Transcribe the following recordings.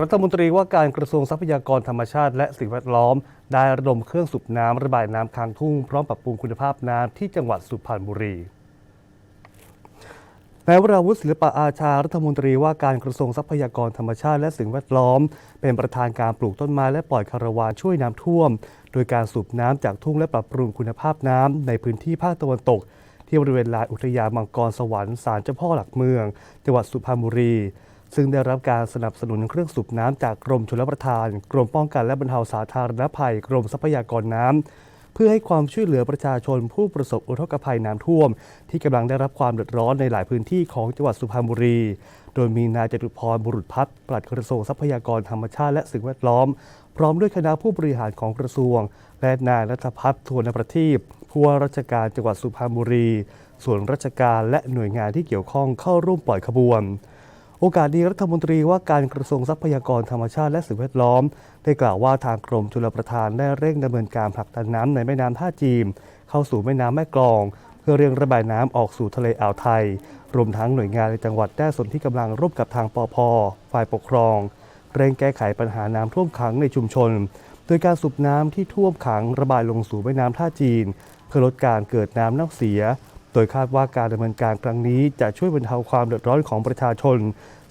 รัฐมนตรีว่าการกระทรวงทรัพยากรธรรมชาติและสิ่งแวดล้อม ได้ระดมเครื่องสูบน้ำระบายน้ำค้างทุ่ง พร้อมปรับปรุงคุณภาพน้ำที่จังหวัดสุพรรณบุรีนายวราวุฒิศิลปะอาชารัฐมนตรีว่าการกระทรวงทรัพยากรธรรมชาติและสิ่งแวดล้อม เป็นประธานการปลูกต้นไม้และปล่อยคาราวานช่วยน้ำท่วม โดยการสูบน้ำจากทุ่งและปรับปรุงคุณภาพน้ำในพื้นที่ภาคตะวันตก ที่บริเวณลานอุทยานมังกรสวรรค์ศาลเจ้าพ่อหลักเมือง จังหวัดสุพรรณบุรี ซึ่งได้รับการสนับสนุนเครื่องสูบน้ำจากกรมชลประทาน กรมป้องกันและบรรเทาสาธารณภัย กรมทรัพยากรน้ำเพื่อให้ความช่วยเหลือประชาชนผู้ประสบอุทกภัยน้ำท่วม ที่กำลังได้รับความเดือดร้อนในหลายพื้นที่ของจังหวัดสุพรรณบุรี โดยมีนายจตุพรบุรุษพัฒน์ปลัดกระทรวงทรัพยากรธรรมชาติและสิ่งแวดล้อม พร้อมด้วยคณะผู้บริหารของกระทรวง และนายรัฐพัฒน์ทวนประทีปผู้ว่าราชการจังหวัดสุพรรณบุรี ส่วนราชการและหน่วยงานที่เกี่ยวข้องเข้าร่วมปล่อยขบวน โอกาสนี้รัฐมนตรีว่าการกระทรวงทรัพยากรธรรมชาติและสิ่งแวดล้อม ได้กล่าวว่าทางกรมชลประทานได้เร่งดำเนินการผลักดันน้ำในแม่น้ำท่าจีม เข้าสู่แม่น้ำแม่กลอง เพื่อเร่งระบายน้ำออกสู่ทะเลอ่าวไทย รวมทั้งหน่วยงานในจังหวัดได้สนที่กำลังร่วมกับทางปอพฝ่ายปกครอง เร่งแก้ไขปัญหาน้ำท่วมขังในชุมชน โดยการสูบน้ำที่ท่วมขังระบายลงสู่แม่น้ำท่าจีน เพื่อลดการเกิดน้ำเน่าเสีย โดยคาดว่าการดำเนินการครั้งนี้จะช่วยบรรเทาความเดือดร้อนของประชาชน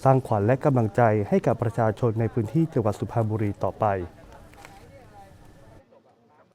สร้างขวัญและกำลังใจให้กับประชาชนในพื้นที่จังหวัดสุพรรณบุรีต่อไป